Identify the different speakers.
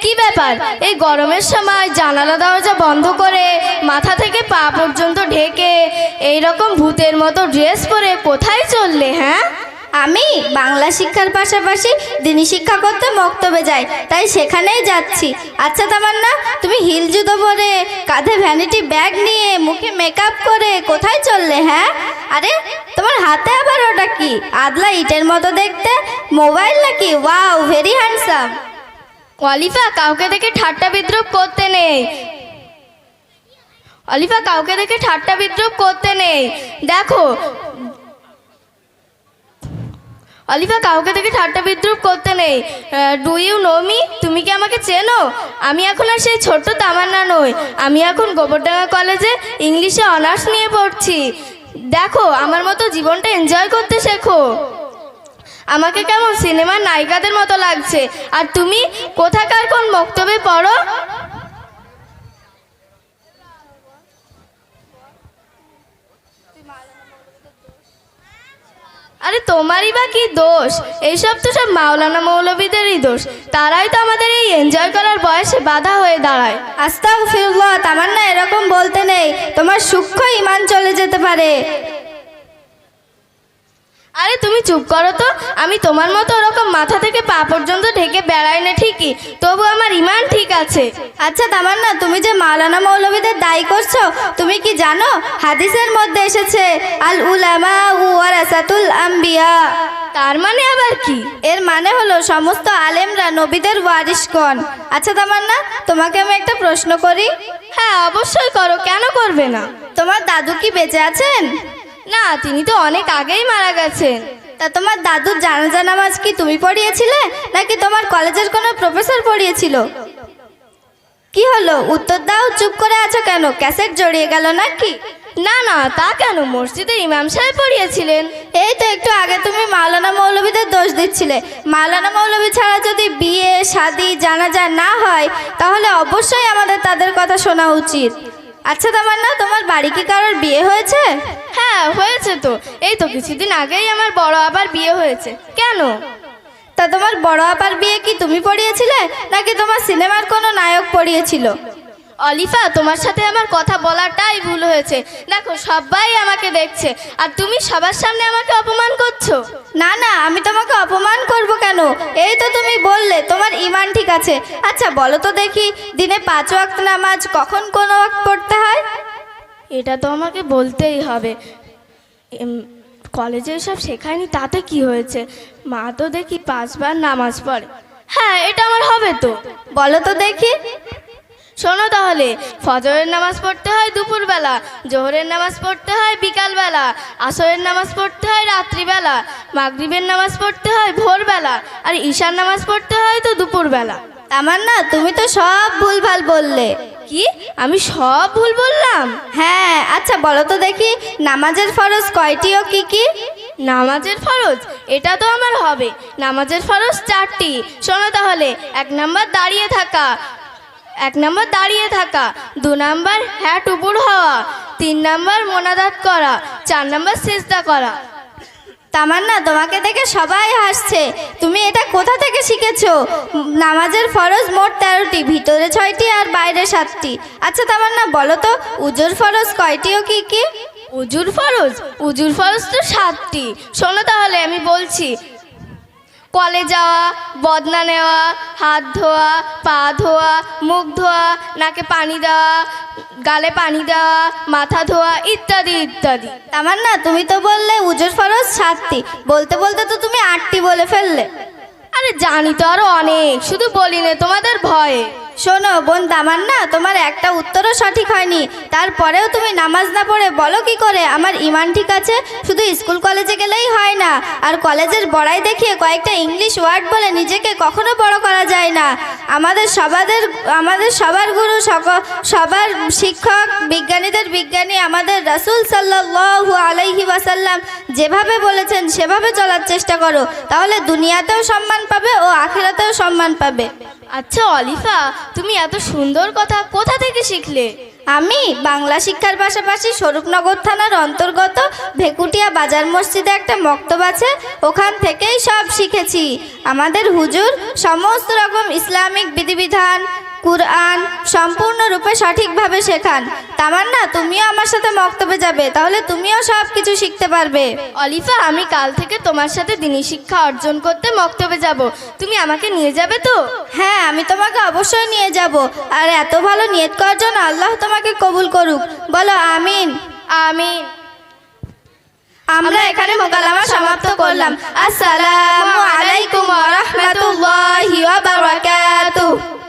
Speaker 1: কি ব্যাপার? এই গরমের সময় জানালা দরজা বন্ধ করে মাথা থেকে পা পর্যন্ত ঢেকে এই রকম ভূতের মতো ড্রেস পরে কোথায় চললে হ্যাঁ?
Speaker 2: আমি বাংলা শিক্ষার পাশাপাশি দিনী শিক্ষা করতে মক্তবে যাই, তাই সেখানেই যাচ্ছি। আচ্ছা তামান্না, তুমি হিল জুতো পরে, কাঁধে ভ্যানিটি ব্যাগ নিয়ে, মুখে মেকআপ করে কোথায় চললে হ্যাঁ? আরে, তোমার হাতে আবার ওটা কি? আদলা ইটের মতো দেখতে, মোবাইল নাকি? ওয়াও ভেরি হ্যান্ডসাম
Speaker 1: অলিফা, কাউকে দেখে ঠাট্টা বিদ্রুপ করতে নেই। অলিফা, কাউকে দেখে ঠাট্টা বিদ্রুপ করতে নেই। দেখো। অলিফা, কাউকে দেখে ঠাট্টা বিদ্রুপ করতে নেই। ডু ইউ নো মি তুমি কি আমাকে চেনো? আমি এখন আর সেই ছোট্ট তামান্না নই। আমি এখন গোবরডাঙ্গা কলেজে ইংলিশে অনার্স নিয়ে পড়ছি। দেখো, আমার মতো জীবনটা এনজয় করতে শেখো। আমাকে কেমন সিনেমার নায়িকাদের মতো লাগছে? আর তুমি কোথাকার কোন বক্তব্যে পড়ো? আরে তোমারই বা কি দোষ? এইসব তো সব মাওলানা মৌলবীদেরই দোষ। তারাই তো আমাদের এই এনজয় করার বয়সে বাধা হয়ে দাঁড়ায়।
Speaker 2: আস্তাও ফিরুল্লাহ তামান্না এরকম বলতে নেই। তোমার সূক্ষ্ম ইমান চলে যেতে পারে।
Speaker 1: তুমি চুপ করো তো। আমি তোমার মতো ওরকম মাথা থেকে পা পর্যন্ত ঢেকে বেড়াই না ঠিকই? তবু আমার ইমান ঠিক আছে।
Speaker 2: আচ্ছা তামান্না তুমি যে মাওলানা মৌলবীদের দায়ী করছ তুমি কি জানো? হাদিসের মধ্যে এসেছে আল উলামা ওয়ারাসাতুল আম্বিয়া।
Speaker 1: তার মানে আবার কি?
Speaker 2: এর মানে হলো সমস্ত আলেমরা নবীদের ওয়ারিশগণ আচ্ছা তামান্না তোমাকে আমি একটা প্রশ্ন করি?
Speaker 1: হ্যাঁ অবশ্যই করো কেন করবে না?
Speaker 2: তোমার দাদু কি বেঁচে আছেন?
Speaker 1: না, তিনি তো অনেক আগেই মারা গেছেন।
Speaker 2: তা তোমার দাদুর জানাজা নামাজ কি তুমি পড়িয়েছিলে, নাকি তোমার কলেজের কোনো প্রফেসর পড়িয়েছিল? কি হলো? উত্তর দাও, চুপ করে আছো কেন? ক্যাসেট জড়িয়ে গেল নাকি?
Speaker 1: না না, তা কেন? মসজিদে ইমাম সাহেব পড়িয়েছিলেন।
Speaker 2: এই তো একটু আগে তুমি মাওলানা মৌলবীদের দোষ দিচ্ছিলে। মাওলানা মৌলবী ছাড়া যদি বিয়ে, শাদি, জানাজা না হয়, তাহলে অবশ্যই আমাদের তাদের কথা শোনা উচিত। আচ্ছা তোমার না তোমার বাড়ি কি কারোর বিয়ে হয়েছে?
Speaker 1: হ্যাঁ হয়েছে তো। এই তো কিছুদিন আগেই আমার বড় আবার বিয়ে হয়েছে। কেন?
Speaker 2: তা তোমার বড় আবার বিয়ে কি তুমি পড়িয়েছিলে নাকি তোমার সিনেমার কোনো নায়ক পড়িয়েছিল?
Speaker 1: অলিফা তোমার সাথে আমার কথা বলাটাই ভুল হয়েছে দেখো সবাই আমাকে দেখছে। আর তুমি সবার সামনে আমাকে অপমান করছ?
Speaker 2: না না আমি তোমাকে অপমান করব কেন? এই তো তুমি বললে তোমার ইমান ঠিক আছে। আচ্ছা বলো তো দেখি দিনে পাঁচ ওয়াক্ত নামাজ কখন কোন ওয়াক্ত পড়তে হয়?
Speaker 1: এটা তো আমাকে বলতেই হবে। কলেজে সব শেখায়নি তাতে কি হয়েছে? মা তো দেখি পাঁচবার নামাজ পড়ে। হ্যাঁ এটা আমার হবে তো।
Speaker 2: বলো তো দেখি।
Speaker 1: শোনো তাহলে, ফজরের নামাজ পড়তে হয় দুপুরবেলা, জোহরের নামাজ পড়তে হয় বিকালবেলা, আসরের নামাজ পড়তে হয় রাত্রিবেলা, মাগরিবের নামাজ পড়তে হয় ভোরবেলা, আর ঈশার নামাজ পড়তে হয় তো দুপুরবেলা।
Speaker 2: আমার না, তুমি তো সব ভুলভাল বললে।
Speaker 1: কি? আমি সব ভুল বললাম?
Speaker 2: হ্যাঁ আচ্ছা বলো তো দেখি, নামাজের ফরজ কয়টি ও কি কি?
Speaker 1: নামাজের ফরজ? এটা তো আমার হবে। নামাজের ফরজ চারটি। শোনো তাহলে, এক নাম্বার দাঁড়িয়ে থাকা। এক নম্বর দাঁড়িয়ে থাকা, দু নম্বর হ্যাট উপর হওয়া, তিন নম্বর মোনাদাত করা, চার নম্বর সেজদা করা।
Speaker 2: তামান্না, তোমাকে দেখে সবাই হাসছে। তুমি এটা কোথা থেকে শিখেছো? নামাজের ফরজ মোট তেরোটি, ভিতরে ছয়টি আর বাইরে সাতটি। আচ্ছা তামান্না, বলো তো, উজুর ফরজ কয়টি ও কি কি?
Speaker 1: উজুর ফরজ? উজুর ফরজ তো সাতটি। শোনো তাহলে, আমি বলছি কলে যাওয়া বদনা নেওয়া হাত ধোয়া পা ধোয়া মুখ ধোয়া নাকে পানি দেওয়া গালে পানি দেওয়া মাথা ধোয়া ইত্যাদি ইত্যাদি।
Speaker 2: আমার না তুমি তো বললে উজোর ফরজ সাতটি। বলতে বলতে তো তুমি আটটি বলে ফেললে।
Speaker 1: আরে জানি তো আরও অনেক শুধু বলি না তোমাদের ভয়ে।
Speaker 2: শোনো, বোন দামান তামান্না, তোমার একটা উত্তরও সঠিক হয়নি। তারপরেও তুমি নামাজ না পড়ে বলো কি করে? আমার ইমান ঠিক আছে, শুধু স্কুল কলেজে গেলেই হয় না। আর কলেজের বড়াই দেখিয়ে কয়েকটা ইংলিশ ওয়ার্ড বলে নিজেকে কখনো বড় করা যায় না। আমাদের সবাদের, আমাদের সবার গুরু সবার শিক্ষক, বিজ্ঞানীদের বিজ্ঞানী আমাদের রাসূল সাল্লাল্লাহু আলাইহি ওয়াসাল্লাম যেভাবে বলেছেন, সেভাবে চলার চেষ্টা করো। তাহলে দুনিয়াতেও সম্মান পাবে ও আখেরাতেও সম্মান পাবে।
Speaker 1: আচ্ছা অলিফা, তুমি এত সুন্দর কথা কোথা থেকে শিখলে?
Speaker 2: আমি বাংলা শিক্ষার পাশাপাশি স্বরূপনগর থানার অন্তর্গত ভেকুটিয়া বাজার মসজিদে একটা মক্তব আছে, ওখান থেকেই সব শিখেছি। আমাদের হুজুর সমস্ত রকম ইসলামিক বিধিবিধান কুরআন সম্পূর্ণরূপে সঠিকভাবে শেখান। তামান্না তুমিও আমার সাথে মক্তবে যাবে তাহলে তুমিও সব কিছু শিখতে পারবে।
Speaker 1: অলিফা আমি কাল থেকে তোমার সাথে দিনী শিক্ষা অর্জন করতে মক্তবে যাব। তুমি আমাকে নিয়ে যাবে তো?
Speaker 2: হ্যাঁ আমি তোমাকে অবশ্যই নিয়ে যাব। আর এত ভালো নিয়ত করার জন্য আল্লাহ তোমাকে কবুল করুক। বলো আমিন।
Speaker 1: আমিন।
Speaker 2: আমরা এখানে মোকালামা সমাপ্ত করলাম। আসসালামু আলাইকুম ওয়া রাহমাতুল্লাহি ওয়া বারাকাতুহু।